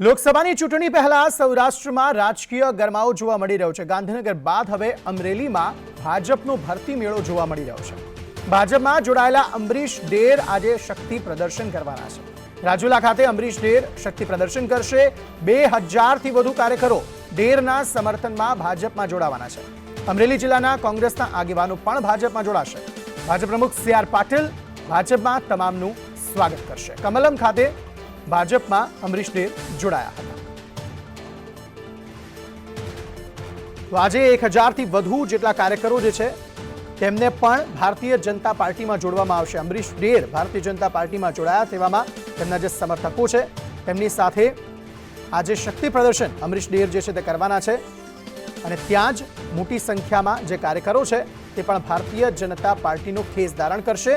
લોકસભાની ચૂંટણી પહેલા સૌરાષ્ટ્રમાં રાજકીય ગરમાવો જોવા મળી રહ્યો છે. ગાંધીનગર બાદ હવે અમરેલીમાં ભાજપનો ભરતી મેળો જોવા મળી રહ્યો છે. ભાજપમાં જોડાયેલા અમરીશ ડેર આજે શક્તિ પ્રદર્શન કરવાના છે. રાજુલા ખાતે અમરીશ ડેર શક્તિ પ્રદર્શન કરશે. બે હજારથી વધુ કાર્યકરો ડેરના સમર્થનમાં ભાજપમાં જોડાવાના છે. અમરેલી જિલ્લાના કોંગ્રેસના આગેવાનો પણ ભાજપમાં જોડાશે. ભાજપ પ્રમુખ સી આર પાટીલ ભાજપમાં તમામનું સ્વાગત કરશે. કમલમ ખાતે ભાજપમાં અમરીશ ડેર જોડાયા હતા. તો આજે એક હજારથી વધુ જેટલા કાર્યકરો જે છે, તેમને પણ ભારતીય જનતા પાર્ટીમાં જોડવામાં આવશે. અમરીશ ડેર ભારતીય જનતા પાર્ટીમાં જોડાયા, તેવામાં તેમના જે સમર્થકો છે, તેમની સાથે આજે શક્તિ પ્રદર્શન અમરીશ ડેર જે છે તે કરવાના છે. અને ત્યાં જ મોટી સંખ્યામાં જે કાર્યકરો છે, તે પણ ભારતીય જનતા પાર્ટીનો ખેસ ધારણ કરશે.